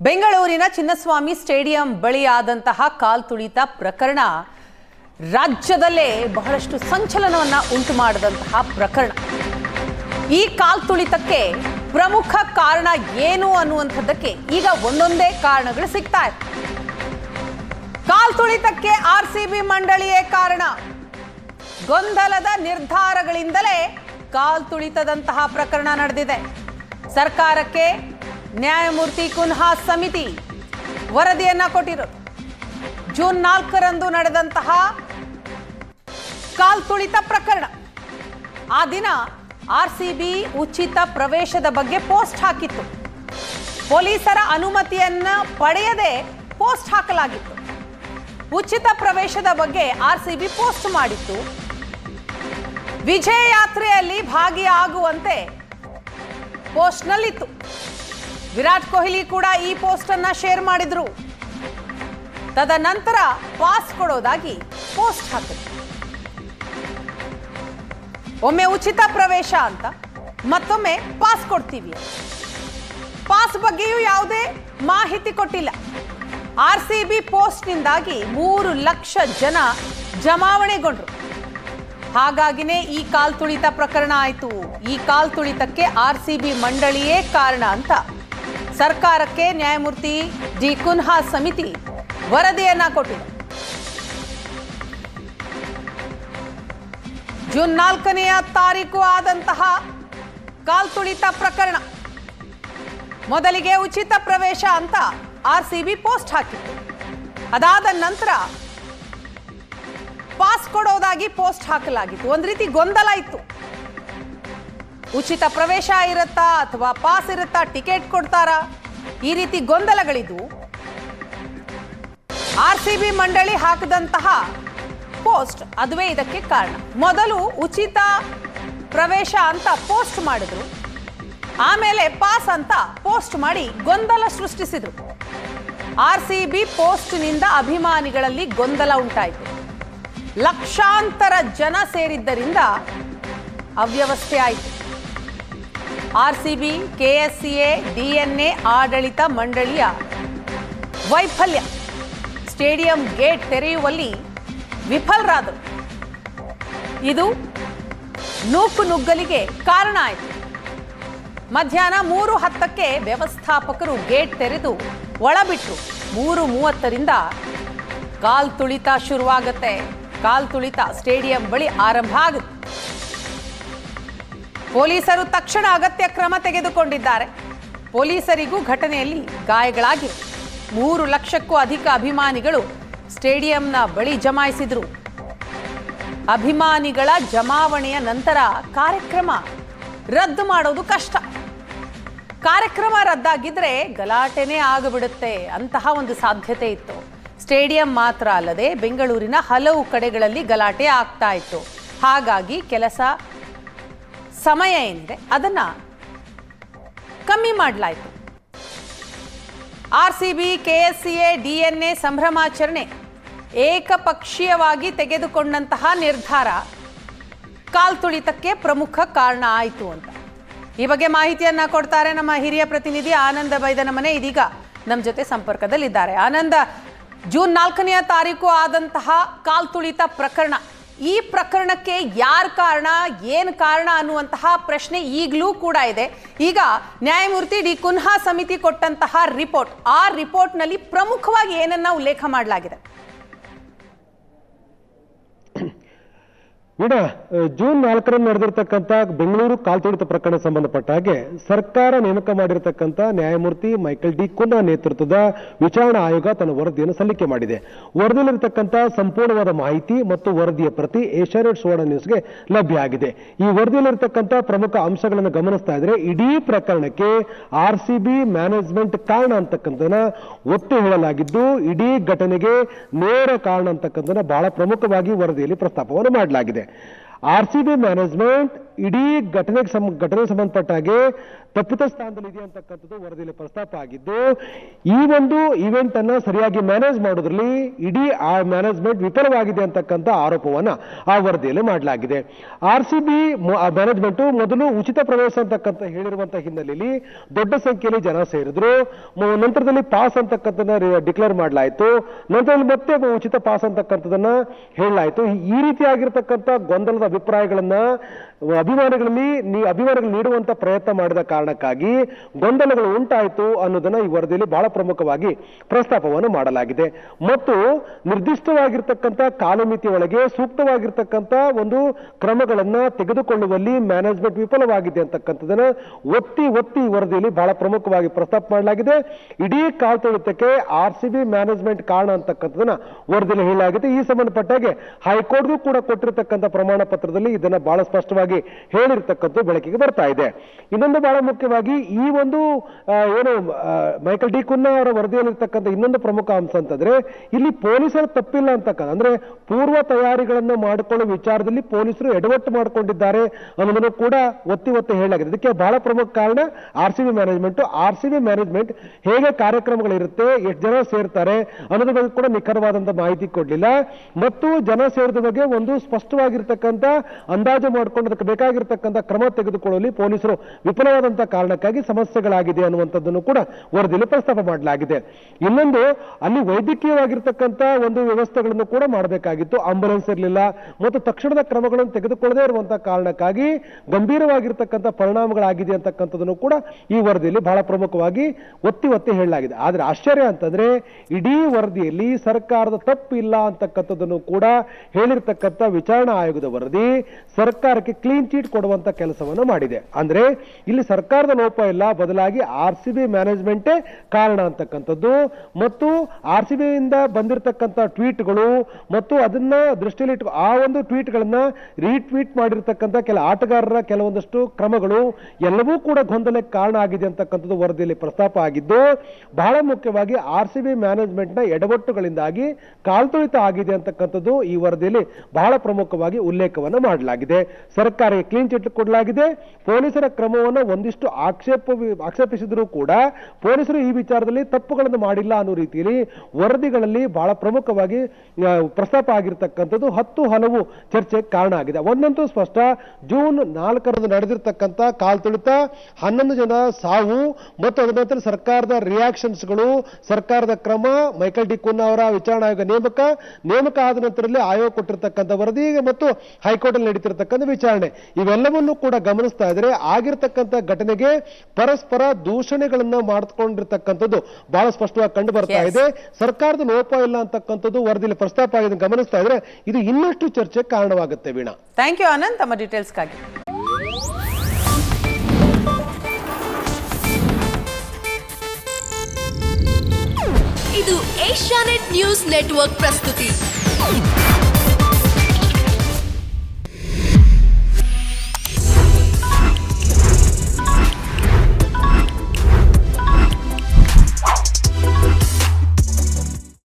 ಬೆಂಗಳೂರಿನ ಚಿನ್ನಸ್ವಾಮಿ ಸ್ಟೇಡಿಯಂ ಬಳಿ ಆದಂತಹ ಕಾಲ್ತುಳಿತ ಪ್ರಕರಣ ರಾಜ್ಯದಲ್ಲೇ ಬಹಳಷ್ಟು ಸಂಚಲನವನ್ನ ಉಂಟು ಮಾಡಿದಂತಹ ಪ್ರಕರಣ. ಈ ಕಾಲ್ತುಳಿತಕ್ಕೆ ಪ್ರಮುಖ ಕಾರಣ ಏನು ಅನ್ನುವಂಥದ್ದಕ್ಕೆ ಈಗ ಒಂದೊಂದೇ ಕಾರಣಗಳು ಸಿಗ್ತಾ ಇದೆ. ಕಾಲ್ತುಳಿತಕ್ಕೆ ಆರ್ ಸಿ ಮಂಡಳಿಯೇ ಕಾರಣ. ಗೊಂದಲದ ನಿರ್ಧಾರಗಳಿಂದಲೇ ಕಾಲ್ತುಳಿತದಂತಹ ಪ್ರಕರಣ ನಡೆದಿದೆ. ಸರ್ಕಾರಕ್ಕೆ ನ್ಯಾಯಮೂರ್ತಿ ಕುನ್ಹಾ ಸಮಿತಿ ವರದಿಯನ್ನ ಕೊಟ್ಟಿರೋದು. ಜೂನ್ ನಾಲ್ಕರಂದು ನಡೆದಂತಹ ಕಾಲ್ತುಳಿತ ಪ್ರಕರಣ. ಆ ದಿನ ಆರ್ ಉಚಿತ ಪ್ರವೇಶದ ಬಗ್ಗೆ ಪೋಸ್ಟ್ ಹಾಕಿತ್ತು. ಪೊಲೀಸರ ಅನುಮತಿಯನ್ನ ಪಡೆಯದೆ ಪೋಸ್ಟ್ ಹಾಕಲಾಗಿತ್ತು. ಉಚಿತ ಪ್ರವೇಶದ ಬಗ್ಗೆ ಆರ್ ಪೋಸ್ಟ್ ಮಾಡಿತ್ತು. ವಿಜಯ ಯಾತ್ರೆಯಲ್ಲಿ ಭಾಗಿಯಾಗುವಂತೆ ಪೋಸ್ಟ್ನಲ್ಲಿತ್ತು. ವಿರಾಟ್ ಕೊಹ್ಲಿ ಕೂಡ ಈ ಪೋಸ್ಟ್ ಅನ್ನ ಶೇರ್ ಮಾಡಿದ್ರು. ತದನಂತರ ಪಾಸ್ ಕೊಡೋದಾಗಿ ಪೋಸ್ಟ್ ಹಾಕಿದ್ರು. ಒಮ್ಮೆ ಉಚಿತ ಪ್ರವೇಶ ಅಂತ ಮತ್ತೊಮ್ಮೆ ಪಾಸ್ ಕೊಡ್ತೀವಿ. ಪಾಸ್ ಬಗ್ಗೆಯೂ ಯಾವುದೇ ಮಾಹಿತಿ ಕೊಟ್ಟಿಲ್ಲ. ಆರ್ ಸಿ ಬಿ ಪೋಸ್ಟ್ನಿಂದಾಗಿ ಮೂರು ಲಕ್ಷ ಜನ ಜಮಾವಣೆಗೊಂಡ್ರು. ಹಾಗಾಗಿನೇ ಈ ಕಾಲ್ತುಳಿತ ಪ್ರಕರಣ ಆಯಿತು. ಈ ಕಾಲ್ತುಳಿತಕ್ಕೆ ಆರ್ ಸಿ ಬಿ ಮಂಡಳಿಯೇ ಕಾರಣ ಅಂತ ಸರ್ಕಾರಕ್ಕೆ ನ್ಯಾಯಮೂರ್ತಿ ಜಿ ಕುನ್ಹಾ ಸಮಿತಿ ವರದಿಯನ್ನ ಕೊಟ್ಟಿದೆ. ಜೂನ್ ನಾಲ್ಕನೆಯ ತಾರೀಕು ಆದಂತಹ ಕಾಲ್ತುಳಿತ ಪ್ರಕರಣ. ಮೊದಲಿಗೆ ಉಚಿತ ಪ್ರವೇಶ ಅಂತ ಆರ್ ಸಿ ಬಿ ಪೋಸ್ಟ್ ಹಾಕಿತ್ತು. ಅದಾದ ನಂತರ ಪಾಸ್ ಕೊಡೋದಾಗಿ ಪೋಸ್ಟ್ ಹಾಕಲಾಗಿತ್ತು. ಒಂದು ರೀತಿ ಗೊಂದಲ ಇತ್ತು. ಉಚಿತ ಪ್ರವೇಶ ಇರುತ್ತಾ ಅಥವಾ ಪಾಸ್ ಇರುತ್ತಾ ಟಿಕೆಟ್ ಕೊಡ್ತಾರಾ? ಈ ರೀತಿ ಗೊಂದಲಗಳಿದ್ವು ಆರ್ ಸಿ ಬಿ ಮಂಡಳಿ ಹಾಕಿದಂತಹ ಪೋಸ್ಟ್ ಅದುವೇ ಇದಕ್ಕೆ ಕಾರಣ. ಮೊದಲು ಉಚಿತ ಪ್ರವೇಶ ಅಂತ ಪೋಸ್ಟ್ ಮಾಡಿದ್ರು. ಆಮೇಲೆ ಪಾಸ್ ಅಂತ ಪೋಸ್ಟ್ ಮಾಡಿ ಗೊಂದಲ ಸೃಷ್ಟಿಸಿದ್ರು. ಆರ್ ಸಿ ಬಿ ಪೋಸ್ಟ್ನಿಂದ ಅಭಿಮಾನಿಗಳಲ್ಲಿ ಗೊಂದಲ ಉಂಟಾಯಿತು. ಲಕ್ಷಾಂತರ ಜನ ಸೇರಿದ್ದರಿಂದ ಅವ್ಯವಸ್ಥೆ ಆಯಿತು. R C B KSCA, DNA ಆಡಳಿತ ಮಂಡಳಿಯ ವೈಫಲ್ಯ. ಸ್ಟೇಡಿಯಂ ಗೇಟ್ ತೆರೆಯುವಲ್ಲಿ ವಿಫಲರಾದರು. ಇದು ನೂಕು ನುಗ್ಗಲಿಗೆ ಕಾರಣ ಆಯಿತು. ಮಧ್ಯಾಹ್ನ ಮೂರು ಹತ್ತಕ್ಕೆ ವ್ಯವಸ್ಥಾಪಕರು ಗೇಟ್ ತೆರೆದು ಒಳಬಿಟ್ರು. ಮೂರು ಮೂವತ್ತರಿಂದ ಕಾಲ್ ತುಳಿತ ಶುರುವಾಗುತ್ತೆ. ಕಾಲ್ ತುಳಿತ ಸ್ಟೇಡಿಯಂ ಬಳಿ ಆರಂಭ ಆಗುತ್ತೆ. ಪೊಲೀಸರು ತಕ್ಷಣ ಅಗತ್ಯ ಕ್ರಮ ತೆಗೆದುಕೊಂಡಿದ್ದಾರೆ. ಪೊಲೀಸರಿಗೂ ಘಟನೆಯಲ್ಲಿ ಗಾಯಗಳಾಗಿವೆ. ಮೂರು ಲಕ್ಷಕ್ಕೂ ಅಧಿಕ ಅಭಿಮಾನಿಗಳು ಸ್ಟೇಡಿಯಂನ ಬಳಿ ಜಮಾಯಿಸಿದ್ರು. ಅಭಿಮಾನಿಗಳ ಜಮಾವಣೆಯ ನಂತರ ಕಾರ್ಯಕ್ರಮ ರದ್ದು ಮಾಡೋದು ಕಷ್ಟ. ಕಾರ್ಯಕ್ರಮ ರದ್ದಾಗಿದ್ರೆ ಗಲಾಟೆನೇ ಆಗಿಬಿಡುತ್ತೆ ಅಂತಹ ಒಂದು ಸಾಧ್ಯತೆ ಇತ್ತು. ಸ್ಟೇಡಿಯಂ ಮಾತ್ರ ಅಲ್ಲದೆ ಬೆಂಗಳೂರಿನ ಹಲವು ಕಡೆಗಳಲ್ಲಿ ಗಲಾಟೆ ಆಗ್ತಾ ಇತ್ತು. ಹಾಗಾಗಿ ಕೆಲಸ ಸಮಯ ಏನಿದೆ ಅದನ್ನ ಕಮ್ಮಿ ಮಾಡಲಾಯಿತು. R C B K S C A D N A ಸಂಭ್ರಮಾಚರಣೆ ಏಕಪಕ್ಷೀಯವಾಗಿ ತೆಗೆದುಕೊಂಡಂತಹ ನಿರ್ಧಾರ ಕಾಲ್ತುಳಿತಕ್ಕೆ ಪ್ರಮುಖ ಕಾರಣ ಆಯಿತು ಅಂತ. ಈ ಬಗ್ಗೆ ಮಾಹಿತಿಯನ್ನು ಕೊಡ್ತಾರೆ ನಮ್ಮ ಹಿರಿಯ ಪ್ರತಿನಿಧಿ ಆನಂದ ಬೈದನಮನೆ ಇದೀಗ ನಮ್ಮ ಜೊತೆ ಸಂಪರ್ಕದಲ್ಲಿದ್ದಾರೆ. ಆನಂದ, ಜೂನ್ ನಾಲ್ಕನೆಯ ತಾರೀಕು ಆದಂತಹ ಕಾಲ್ತುಳಿತ ಪ್ರಕರಣ ಈ ಪ್ರಕರಣಕ್ಕೆ ಯಾರ್ ಕಾರಣ, ಏನು ಕಾರಣ ಅನ್ನುವಂತಹ ಪ್ರಶ್ನೆ ಈಗಲೂ ಕೂಡ ಇದೆ. ಈಗ ನ್ಯಾಯಮೂರ್ತಿ ಡಿ ಕುನ್ಹಾ ಸಮಿತಿ ಕೊಟ್ಟಂತಹ ರಿಪೋರ್ಟ್, ಆ ರಿಪೋರ್ಟ್ನಲ್ಲಿ ಪ್ರಮುಖವಾಗಿ ಏನನ್ನ ಉಲ್ಲೇಖ ಮಾಡಲಾಗಿದೆ? ವೀಣಾ ಜೂನ್ ನಾಲ್ಕರಂದು ನಡೆದಿರ್ತಕ್ಕಂಥ ಬೆಂಗಳೂರು ಕಾಲ್ತುಳಿತ ಪ್ರಕರಣ ಸಂಬಂಧಪಟ್ಟ ಹಾಗೆ ಸರ್ಕಾರ ನೇಮಕ ಮಾಡಿರತಕ್ಕಂಥ ನ್ಯಾಯಮೂರ್ತಿ ಮೈಕೆಲ್ ಡಿ ಕುನ್ನಾ ನೇತೃತ್ವದ ವಿಚಾರಣಾ ಆಯೋಗ ತನ್ನ ವರದಿಯನ್ನು ಸಲ್ಲಿಕೆ ಮಾಡಿದೆ. ವರದಿಯಲ್ಲಿರತಕ್ಕಂಥ ಸಂಪೂರ್ಣವಾದ ಮಾಹಿತಿ ಮತ್ತು ವರದಿಯ ಪ್ರತಿ ಏಷ್ಯಾನೆಟ್ ಸುವರ್ಣ ನ್ಯೂಸ್ಗೆ ಲಭ್ಯ ಆಗಿದೆ. ಈ ವರದಿಯಲ್ಲಿರತಕ್ಕಂಥ ಪ್ರಮುಖ ಅಂಶಗಳನ್ನು ಗಮನಿಸ್ತಾ ಇದ್ರೆ ಇಡೀ ಪ್ರಕರಣಕ್ಕೆ ಆರ್ ಸಿ ಮ್ಯಾನೇಜ್ಮೆಂಟ್ ಕಾರಣ ಅಂತಕ್ಕಂಥದನ್ನ ಒತ್ತಿ ಹೇಳಲಾಗಿದ್ದು, ಇಡೀ ಘಟನೆಗೆ ನೇರ ಕಾರಣ ಅಂತಕ್ಕಂಥದನ್ನ ಬಹಳ ಪ್ರಮುಖವಾಗಿ ವರದಿಯಲ್ಲಿ ಪ್ರಸ್ತಾಪವನ್ನು ಮಾಡಲಾಗಿದೆ. ಆರ್ ಸಿ ಬಿ ಮ್ಯಾನೇಜ್ಮೆಂಟ್ ಇಡೀ ಘಟನೆಗೆ ಸಂ, ಘಟನೆ ಸಂಬಂಧಪಟ್ಟ ಹಾಗೆ ತಪ್ಪಿತ ಸ್ಥಾನದಲ್ಲಿ ಇದೆ ಅಂತಕ್ಕಂಥದ್ದು ವರದಿಯಲ್ಲಿ ಪ್ರಸ್ತಾಪ ಆಗಿದ್ದು, ಈ ಒಂದು ಇವೆಂಟ್ ಅನ್ನ ಸರಿಯಾಗಿ ಮ್ಯಾನೇಜ್ ಮಾಡೋದ್ರಲ್ಲಿ ಇಡೀ ಆ ಮ್ಯಾನೇಜ್ಮೆಂಟ್ ವಿಫಲವಾಗಿದೆ ಅಂತಕ್ಕಂಥ ಆರೋಪವನ್ನ ಆ ವರದಿಯಲ್ಲಿ ಮಾಡಲಾಗಿದೆ. ಆರ್ ಸಿ ಬಿ ಮ್ಯಾನೇಜ್ಮೆಂಟ್ ಮೊದಲು ಉಚಿತ ಪ್ರವೇಶ ಅಂತಕ್ಕಂಥ ಹೇಳಿರುವಂತಹ ಹಿನ್ನೆಲೆಯಲ್ಲಿ ದೊಡ್ಡ ಸಂಖ್ಯೆಯಲ್ಲಿ ಜನ ಸೇರಿದ್ರು. ನಂತರದಲ್ಲಿ ಪಾಸ್ ಅಂತಕ್ಕಂಥದ್ದನ್ನ ಡಿಕ್ಲೇರ್ ಮಾಡಲಾಯಿತು. ನಂತರದಲ್ಲಿ ಮತ್ತೆ ಉಚಿತ ಪಾಸ್ ಅಂತಕ್ಕಂಥದ್ದನ್ನ ಹೇಳಲಾಯಿತು. ಈ ರೀತಿಯಾಗಿರ್ತಕ್ಕಂಥ ಗೊಂದಲದ ಅಭಿಪ್ರಾಯಗಳನ್ನ ಅಭಿಮಾನಿಗಳಲ್ಲಿ ನೀ ಅಭಿಮಾನಿಗಳು ನೀಡುವಂತ ಪ್ರಯತ್ನ ಮಾಡಿದ ಕಾರಣಕ್ಕಾಗಿ ಗೊಂದಲಗಳು ಉಂಟಾಯಿತು ಅನ್ನೋದನ್ನ ಈ ವರದಿಯಲ್ಲಿ ಬಹಳ ಪ್ರಮುಖವಾಗಿ ಪ್ರಸ್ತಾಪವನ್ನು ಮಾಡಲಾಗಿದೆ. ಮತ್ತು ನಿರ್ದಿಷ್ಟವಾಗಿರ್ತಕ್ಕಂಥ ಕಾಲಮಿತಿ ಒಳಗೆ ಸೂಕ್ತವಾಗಿರ್ತಕ್ಕಂಥ ಒಂದು ಕ್ರಮಗಳನ್ನ ತೆಗೆದುಕೊಳ್ಳುವಲ್ಲಿ ಮ್ಯಾನೇಜ್ಮೆಂಟ್ ವಿಫಲವಾಗಿದೆ ಅಂತಕ್ಕಂಥದ್ದನ್ನು ಒತ್ತಿ ಒತ್ತಿ ವರದಿಯಲ್ಲಿ ಬಹಳ ಪ್ರಮುಖವಾಗಿ ಪ್ರಸ್ತಾಪ ಮಾಡಲಾಗಿದೆ. ಇಡೀ ಕಾಲ್ತೊಳಿತಕ್ಕೆ ಆರ್ ಸಿ ಬಿ ಮ್ಯಾನೇಜ್ಮೆಂಟ್ ಕಾರಣ ಅಂತಕ್ಕಂಥದ್ದನ್ನ ವರದಿಯಲ್ಲಿ ಹೇಳಲಾಗಿದೆ. ಈ ಸಂಬಂಧಪಟ್ಟಾಗೆ ಹೈಕೋರ್ಟ್ಗೂ ಕೂಡ ಕೊಟ್ಟಿರತಕ್ಕಂಥ ಪ್ರಮಾಣ ಪತ್ರದಲ್ಲಿ ಇದನ್ನ ಬಹಳ ಸ್ಪಷ್ಟವಾಗಿ ಹೇಳಿರ್ತಕ್ಕಂಥ ಬೆಳಕಿಗೆ ಬರ್ತಾ ಇದೆ. ಇನ್ನೊಂದು ಬಹಳ ಮುಖ್ಯವಾಗಿ ಈ ಒಂದು ಏನು ಮೈಕಲ್ ಡಿ ಕುನ್ನ ಅವರ ವರದಿಯಲ್ಲಿರ್ತಕ್ಕಂಥ ಇನ್ನೊಂದು ಪ್ರಮುಖ ಅಂಶ ಅಂತಂದ್ರೆ, ಇಲ್ಲಿ ಪೊಲೀಸರು ತಪ್ಪಿಲ್ಲ ಅಂತಕ್ಕಂಥ, ಅಂದ್ರೆ ಪೂರ್ವ ತಯಾರಿಗಳನ್ನು ಮಾಡಿಕೊಳ್ಳೋ ವಿಚಾರದಲ್ಲಿ ಪೊಲೀಸರು ಎಡವಟ್ಟು ಮಾಡಿಕೊಂಡಿದ್ದಾರೆ ಅನ್ನೋದನ್ನು ಕೂಡ ಒತ್ತಿ ಒತ್ತಿ ಹೇಳಲಾಗಿದೆ. ಇದಕ್ಕೆ ಬಹಳ ಪ್ರಮುಖ ಕಾರಣ R C B management. R C B management ಹೇಗೆ ಕಾರ್ಯಕ್ರಮಗಳಿರುತ್ತೆ, ಎಷ್ಟು ಜನ ಸೇರ್ತಾರೆ ಅನ್ನೋದ್ರ ಬಗ್ಗೆ ಕೂಡ ನಿಖರವಾದಂತಹ ಮಾಹಿತಿ ಕೊಡಲಿಲ್ಲ. ಮತ್ತು ಜನ ಸೇರಿದ ಬಗ್ಗೆ ಒಂದು ಸ್ಪಷ್ಟವಾಗಿರ್ತಕ್ಕಂಥ ಅಂದಾಜು ಮಾಡಿಕೊಂಡು ಅದಕ್ಕೆ ಬೇಕಾಗಿರ್ತಕ್ಕಂಥ ಕ್ರಮ ತೆಗೆದುಕೊಳ್ಳಲಿ. ಪೊಲೀಸರು ವಿಫಲವಾದಂಥ ಕಾರಣಕ್ಕಾಗಿ ಸಮಸ್ಯೆಗಳಾಗಿದೆ ಅನ್ನುವಂಥದ್ದನ್ನು ಕೂಡ ವರದಿಯಲ್ಲಿ ಪ್ರಸ್ತಾಪ ಮಾಡಲಾಗಿದೆ. ಇನ್ನೊಂದು, ಅಲ್ಲಿ ವೈದ್ಯಕೀಯವಾಗಿರ್ತಕ್ಕಂಥ ಒಂದು ವ್ಯವಸ್ಥೆಗಳನ್ನು ಕೂಡ ಮಾಡಬೇಕಾಗಿತ್ತು. ಆಂಬುಲೆನ್ಸ್ ಇರಲಿಲ್ಲ, ಮತ್ತು ತಕ್ಷಣದ ಕ್ರಮಗಳನ್ನು ತೆಗೆದುಕೊಳ್ಳದೇ ಇರುವಂಥ ಕಾರಣಕ್ಕಾಗಿ ಗಂಭೀರವಾಗಿರ್ತಕ್ಕಂಥ ಪರಿಣಾಮಗಳಾಗಿದೆ ಅಂತಕ್ಕಂಥದ್ದನ್ನು ಕೂಡ ಈ ವರದಿಯಲ್ಲಿ ಬಹಳ ಪ್ರಮುಖವಾಗಿ ಒತ್ತಿ ಒತ್ತಿ ಹೇಳಲಾಗಿದೆ. ಆದರೆ ಆಶ್ಚರ್ಯ ಅಂತಂದ್ರೆ, ಇಡೀ ವರದಿಯಲ್ಲಿ ಸರ್ಕಾರದ ತಪ್ಪು ಇಲ್ಲ ಅಂತಕ್ಕಂಥದ್ದನ್ನು ಕೂಡ ಹೇಳಿರ್ತಕ್ಕಂಥ ವಿಚಾರಣಾ ಆಯೋಗದ ವರದಿ ಸರ್ಕಾರಕ್ಕೆ ಕ್ಲೀನ್ ಚೀಟ್ ಕೊಡುವಂತ ಕೆಲಸವನ್ನು ಮಾಡಿದೆ. ಅಂದ್ರೆ ಇಲ್ಲಿ ಸರ್ಕಾರದ ಲೋಪ ಇಲ್ಲ, ಬದಲಾಗಿ ಆರ್ ಸಿ ಬಿ ಮ್ಯಾನೇಜ್ಮೆಂಟೇ ಕಾರಣ ಅಂತಕ್ಕಂಥದ್ದು. ಮತ್ತು ಆರ್ ಸಿ ಬಿಯಿಂದ ಬಂದಿರತಕ್ಕಂಥ ಟ್ವೀಟ್ಗಳು ಮತ್ತು ಅದನ್ನ ದೃಷ್ಟಿಯಲ್ಲಿಟ್ಟು ಆ ಒಂದು ಟ್ವೀಟ್ಗಳನ್ನ ರೀಟ್ವೀಟ್ ಮಾಡಿರ್ತಕ್ಕಂಥ ಕೆಲ ಆಟಗಾರರ ಕೆಲವೊಂದಷ್ಟು ಕ್ರಮಗಳು ಎಲ್ಲವೂ ಕೂಡ ಗೊಂದಲಕ್ಕೆ ಕಾರಣ ಆಗಿದೆ ಅಂತಕ್ಕಂಥದ್ದು ವರದಿಯಲ್ಲಿ ಪ್ರಸ್ತಾಪ ಆಗಿದ್ದು, ಬಹಳ ಮುಖ್ಯವಾಗಿ ಆರ್ ಸಿ ಬಿ ಮ್ಯಾನೇಜ್ಮೆಂಟ್ನ ಎಡವಟ್ಟುಗಳಿಂದಾಗಿ ಕಾಲ್ತುಳಿತ ಆಗಿದೆ ಅಂತಕ್ಕಂಥದ್ದು ಈ ವರದಿಯಲ್ಲಿ ಬಹಳ ಪ್ರಮುಖವಾಗಿ ಉಲ್ಲೇಖವನ್ನು ಮಾಡಲಾಗಿದೆ. ಸರ್ಕಾರಕ್ಕೆ ಕ್ಲೀನ್ ಚಿಟ್ ಕೊಡಲಾಗಿದೆ. ಪೊಲೀಸರ ಕ್ರಮವನ್ನು ಒಂದಿಷ್ಟು ಆಕ್ಷೇಪ ಆಕ್ಷೇಪಿಸಿದರೂ ಕೂಡ ಪೊಲೀಸರು ಈ ವಿಚಾರದಲ್ಲಿ ತಪ್ಪುಗಳನ್ನು ಮಾಡಿಲ್ಲ ಅನ್ನೋ ರೀತಿಯಲ್ಲಿ ವರದಿಗಳಲ್ಲಿ ಬಹಳ ಪ್ರಮುಖವಾಗಿ ಪ್ರಸ್ತಾಪ ಆಗಿರ್ತಕ್ಕಂಥದ್ದು ಹತ್ತು ಹಲವು ಚರ್ಚೆಗೆ ಕಾರಣ ಆಗಿದೆ. ಒಂದಂತೂ ಸ್ಪಷ್ಟ, ಜೂನ್ ನಾಲ್ಕರಂದು ನಡೆದಿರ್ತಕ್ಕಂಥ ಕಾಲ್ತುಳಿತ ಹನ್ನೊಂದು ಜನ ಸಾವು ಮತ್ತು ಅದರ ನಂತರ ಸರ್ಕಾರದ ರಿಯಾಕ್ಷನ್ಸ್ಗಳು ಸರ್ಕಾರದ ಕ್ರಮ, ಮೈಕಲ್ ಡಿ ಕುನ್ನ ಅವರ ವಿಚಾರಣಾ ಆಯೋಗ ನೇಮಕ ನೇಮಕ ಆದ ನಂತರದಲ್ಲಿ ಆಯೋಗ ಕೊಟ್ಟಿರ್ತಕ್ಕಂಥ ವರದಿ ಮತ್ತು ಹೈಕೋರ್ಟ್ ಅಲ್ಲಿ ನಡೀತಿರ್ತಕ್ಕಂಥ ವಿಚಾರಣೆ. ಇವೆಲ್ಲವನ್ನೂ ಕೂಡ ಗಮನಿಸ್ತಾ ಇದ್ರೆ ಆಗಿರ್ತಕ್ಕಂಥ ಘಟನೆಗೆ ಪರಸ್ಪರ ದೂಷಣೆಗಳನ್ನ ಮಾಡಿಕೊಂಡಿರ್ತಕ್ಕಂಥದ್ದು ಬಹಳ ಸ್ಪಷ್ಟವಾಗಿ ಕಂಡು ಬರ್ತಾ ಇದೆ. ಸರ್ಕಾರದ ಲೋಪ ಇಲ್ಲ ಅಂತಕ್ಕಂಥದ್ದು ವರದಿಯಲ್ಲಿ ಪ್ರಸ್ತಾಪ ಆಗಿದೆ ಗಮನಿಸ್ತಾ ಇದ್ರೆ ಇದು ಇನ್ನಷ್ಟು ಚರ್ಚೆಗೆ ಕಾರಣವಾಗುತ್ತೆ ವೀಣಾ. ಥ್ಯಾಂಕ್ ಯು ಆನಂದ್ ತಮ್ಮ ಡೀಟೇಲ್ಸ್ಗಾಗಿ ಇದು ಏಷ್ಯಾನೆಟ್ ನ್ಯೂಸ್ ನೆಟ್ವರ್ಕ್ ಪ್ರಸ್ತುತಿ.